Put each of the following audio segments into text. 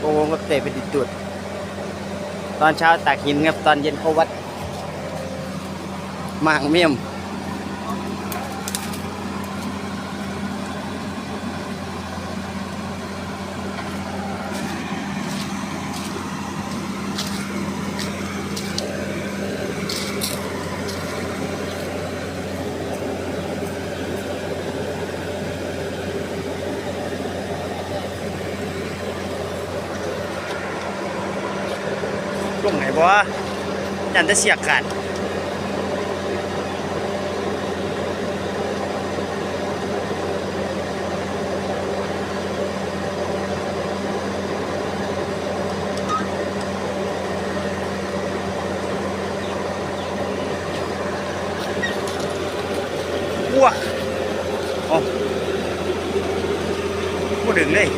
โอ้กับเตะไปติดจุดตอนเช้าตากหินครับ ตอนเย็นเขาวัดหมางเมี่ยม ลงไหนบ่ยันจะเสียกขาดอ้วอ๋อพูดถึงเลย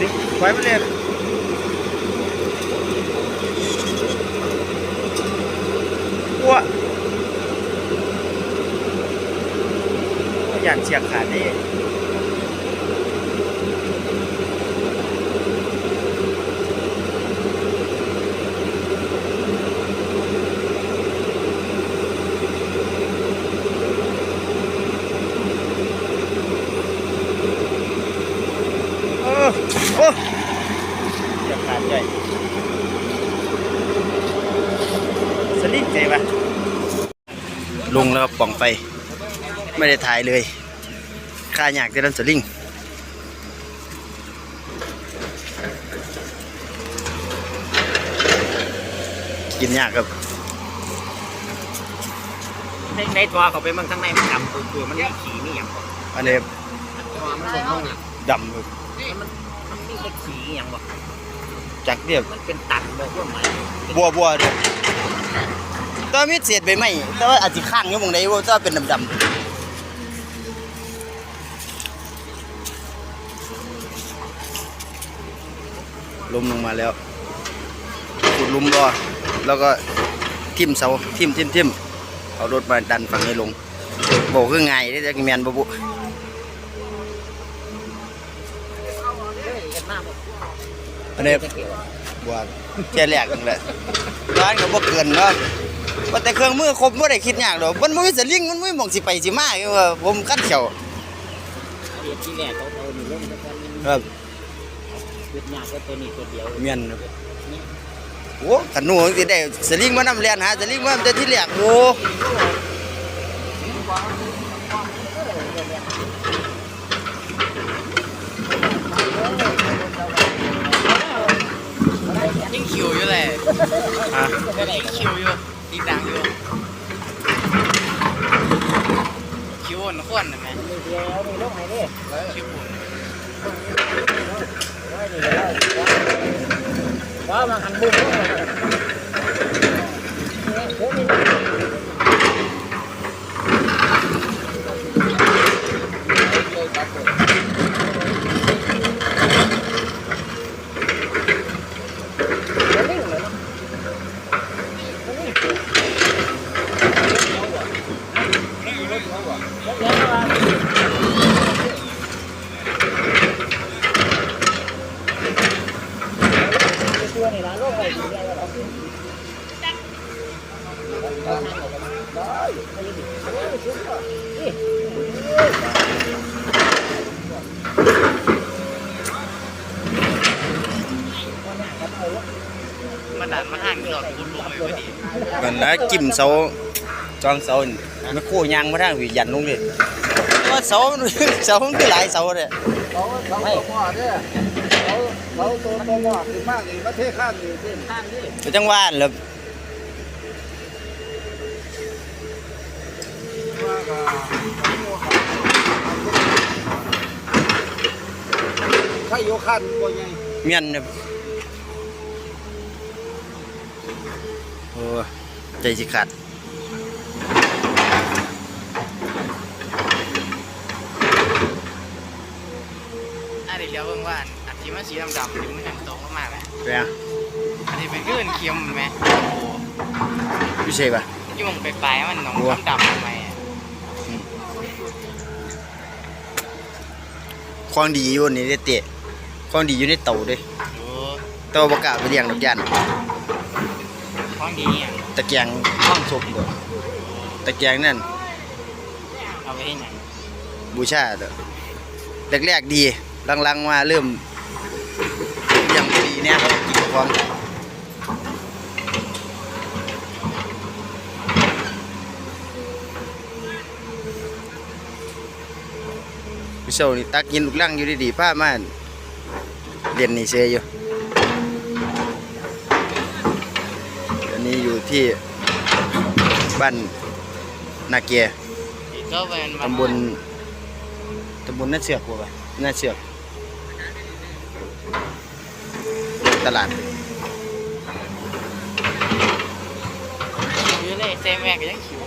นี่ไว้มาเลย อ้ว อย่างเฉียบขาดนี่โอ้โอ้เฉียบขาดใหญ่สลิงใจปะลงแล้วก็ป่องไฟ ไม่ได้ถ่ายเลยาอยากจะดันสลิงกินยากครับในในตัวเขาไปมั่งข้างในมันดำตัวมันมีขีมีอย่างบ่อันนี้ตัวมันลงลงอะดำครับมันมันมีแค่ขีอย่างบ่จากเรียบมันเป็นตันบ่พวกไหมบัวบัวเด้อแตัวามีเศษใบไม้แต่ว่าอาจจะข้างอยู่หมองใดว่าจะเป็นดำๆ ลมลงมาแล้วขุดหลุมรอแล้วก็ทิ่มเสาทิ่มทิ่มทิ่มเอารถมาดันฝั่งนี้ลงโบกคือไงได้จะแมนบ่บุเอ็ดมากบ่อันนี้บัวแค่แรกนั่นแหละร้านก็บ่เกินเนาะว่าแต่เครื่องมือครบบ่ได้คิดยากดอกมันบ่มีสลิงมันบ่มีหม่องสิไปสิมาคือว่าผมคันเขียวเรียนที่แรก เขาเอาหนูลงแล้วก็มันครับยึดยากก็ตัวนี้ตัวเดียวเมียนครับโอ้ขันหนูสิได้สลิงมานำเรียนหาสลิงมาแต่ที่แรกโอ้ยิ่งคิวอยู่เลยฮะยิ่งคิวอยู่ดีดังอยู่คิวอ่อนขวนนะแม่นี่เดียวนี่ลงให้นี่คิวอ่อน ว่ามาหันบุ้งตัวนี่ละลงไปดีแล้วเราขึ้น มาดันมาห่างหลอดคุณลงไปพอดี กันแล้วจิ้มเสาจองเสานี่มันโค้ยางมาทางวิยันลงดิว่าเสามันเสามันคือหลายเสาเลยเขาเขาตัวพ่อเนี่ยเขาเขาตัวตัวพ่อคือมากอีกประเทศข้างอยู่ที่ข้างนี่ไปจังหวานแล้วว่าก็ใครโยคันบ่ใหญ่เมียนครับโอ้ ใจสิขาดอะเดี๋ยวเดี๋ยวเบิ่งว่าอันที่มันสีดำๆที่มันแข็งโตมากๆไหมไปอะอันนี้เป็นคลื่นเค็มไหมโอ้โหพี่เชยป่ะที่มันไปปลายๆมันหนองโอ้ดำๆทำไมอะของดีอยู่นี่เด้เตะของดีอยู่ในเตาเด้ดูเตาบ่กล้าไปเลี้ยงดอกยัน ของดีอะ ตะแกรงห้องศพบ่ตะแกรงนั่นเอาไปให้ไหนบูชาเด้อแรกๆดีหลังๆมาเริ่มยังดีแน่เพราะกินของพี่เช้านี่ตักกินลูกลังอยู่ดีๆพามาเรียนนี่เซยอยู่ อันนี้อยู่ที่บ้านนาเกียอีกก็เป็นตำบลตำบลน่าเสือกว่ะน่าเสือกตลาดยื้อเลยเซมแม็กยังขิว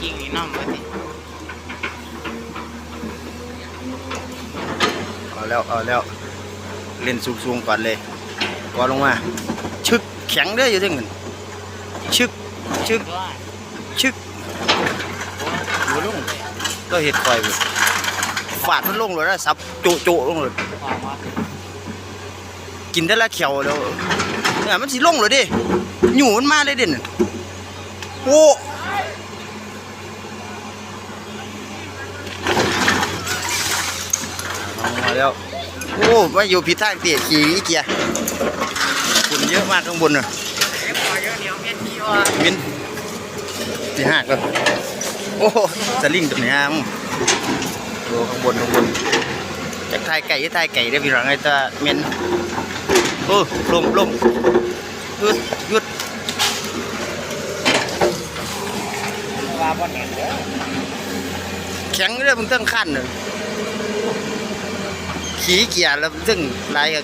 กิ่งนี่น้ำวะสิ เอา แล้ว เล่นสูงๆก่อนเลยก่อนลงมา ชึกแข็งเด้ออยู่ที่เงินชึกชึกชึกหัวลงก็เห็ดคอยไปฟาดมันลงเลยนะสับโจโจะลงเลยกินได้ละเขียวแล้วเนี่ยมันสิลงเลยดิหนูมันมาเลยเด่นโอ้เอามาแล้ว โอ้มาอยู่ผิดทางเตี๋ยขี่อีเกียฝุ่นเยอะมากข้างบนน่ะเอ๊ะพอเยอะเดียวเม็ดที่วะมินที่ห้าก็โอ้สลิงตัวเนี้ยมึงดูข้างบนข้างบนจากทายไก่ทายไก่ได้พี่หลังไอ้ตาเมนโอ้ลมลมหยุดหยุดว่าบ่แน่นเด้อแข็งเลยมึงตั้งขั้นเลย ขี่เกียร์แล้วซึ่งลายก็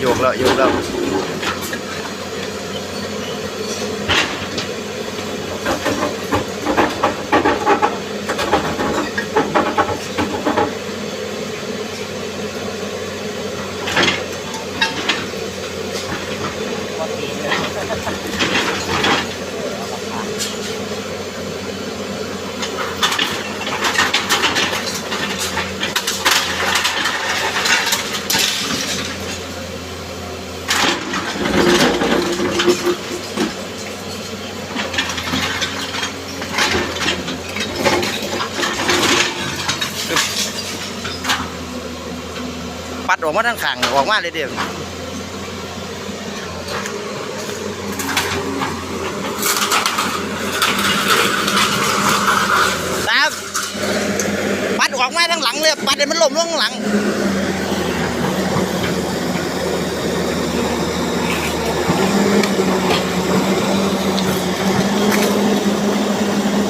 โยกแล้วโยกแล้ว ปัดออกมาทางข้างออกมาเลยเดียวตามปัดออกมาทางหลังเลยปัดให้มันล้มลงข้างหลัง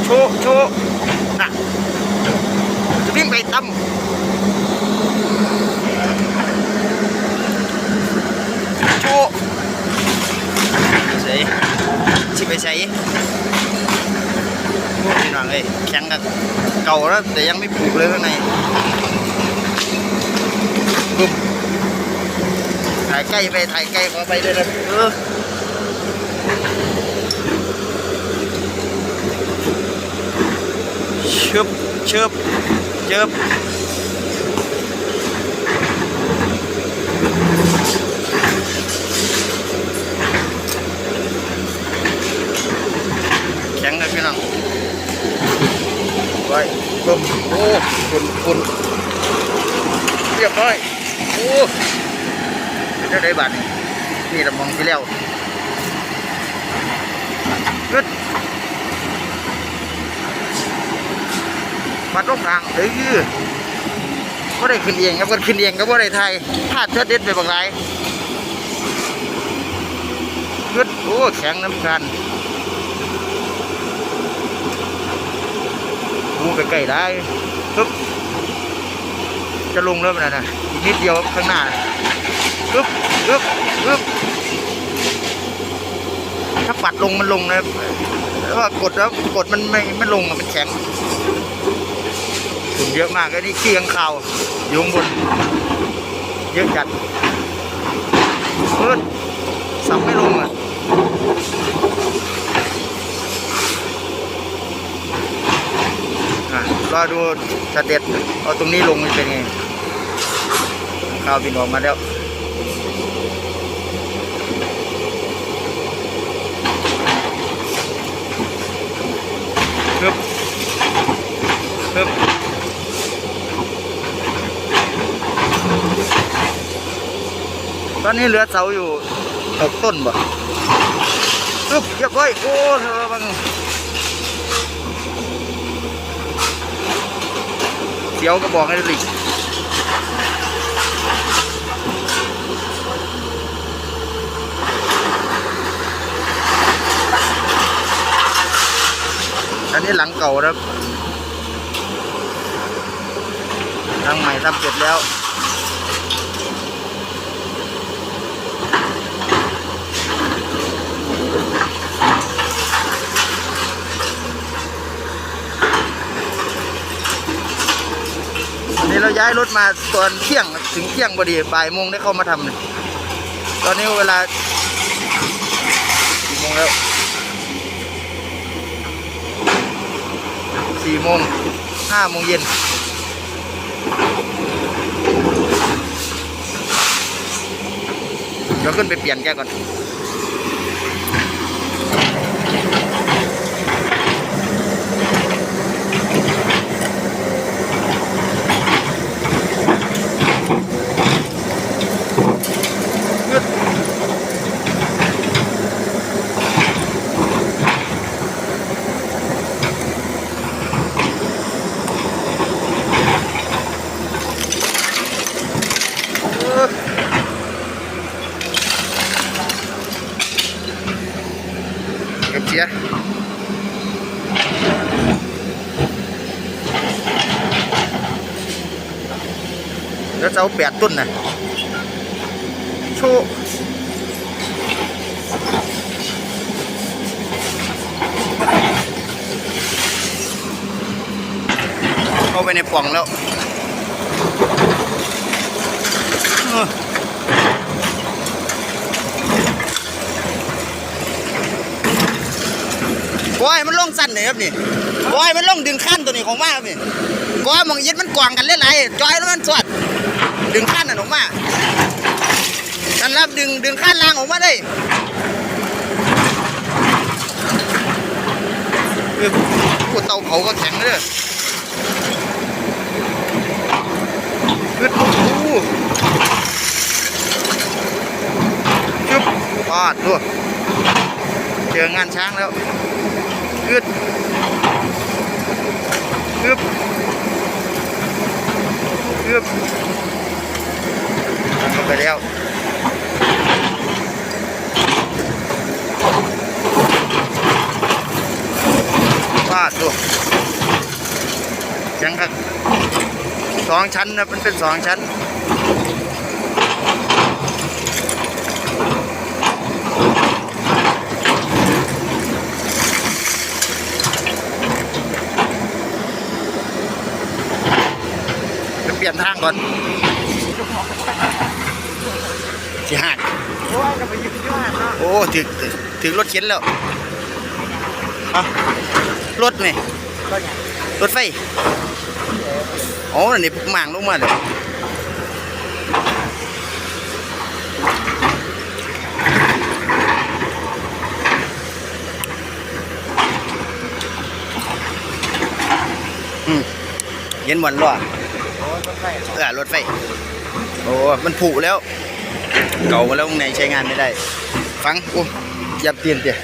โชว์โชว์น่ะจะวิ่งไปตั้ม โชว์ใส่สิไป ใส่พี่น้องเอ้ยแข็งกับเก่าแล้วแต่ยังไม่ปลูกเลยข้างในปุ๊บถ่ายใกล้ไปถ่ายใกล้ขอไปด้วยนะเออชึบชึบชึบ แข็งเลยพี่น้อง ไว้ปุ๊บโอ้ฝุ่นฝุ่นเรียบร้อยโอ้จะได้บัตรนี่เรามองที่แล้วกึดบัตรลงทางเอ้ยก็ได้ขึ้นเองครับก็ขึ้นเองก็บ่ได้ไทยพลาดเทิดเด็ดไปบางไรขึ้นโอ้แข็งน้ำกัน โอ้ใกล้ๆได้ปึ๊บจะลงแล้วมันนะอีกนิดเดียวข้างหน้าปึ๊บปึ๊บปึ๊บถ้าปัดลงมันลงนะแล้วว่ากดแล้วกดมันไม่ไม่ลงอะมันแข็งฝุ่นเยอะมากไอันนี้ขี้ข้างข่าวอยู่ข้างบนเยอะจัดเพิ่นสับไม่ลงอะอะ รอดูสเต็ปเอาตรงนี้ลงมันเป็นไงข้าวบินออกมาแล้วครับครับตอนนี้เหลือเสาอยู่หกต้นบ่อึ๊บเรียบร้อยโอ้เธอบัง เดี๋ยวก็บอกให้ดิอันนี้หลังเก่าครับหลังใหม่ทำเสร็จแล้ว วันนี้เราย้ายรถมาตอนเที่ยงถึงเที่ยงพอดีบ่ายโมงได้เข้ามาทำเลยตอนนี้เวลากี่โมงแล้วสี่โมงห้าโมงเย็นเดี๋ยวขึ้นไปเปลี่ยนแกก่อน แล้วเสาแปดต้นนะโชว์เข้าไปในป่องแล้วเออ กอยมันลงสั้นเลยครับนี่กอยมันลงดึงขั้นตัวนี้ของมาครับนี่กอยมองยึดมันกวางกันเล่นไรจอยแล้วมันสวดดึงขั้นน่ะออกมานั่นรับดึงดึงขั้นล่างออกมาได้เออพวกเตาเผาก็แข็งเลยขึ้นโอ้โหชึบปาดด้วยเจองานช้างแล้ว กึดกึบกึบทำไปแล้ววาดดูยังครับสองชั้นนะมันเป็นสองชั้น จะเปลี่ยนทาง ก่อนที่ห้างโอ้ถึงถึงรถเข็นแล้วอารถไหมรถไฟโอ้นี่หมางลงมาเลยเย็นวันรอโอ้ย รถไฟเออรถไฟ โอ้มันผุแล้ว เก่ามาแล้วข้างในใช้งานไม่ได้ ฟังโอ้ยับเตียนเตีย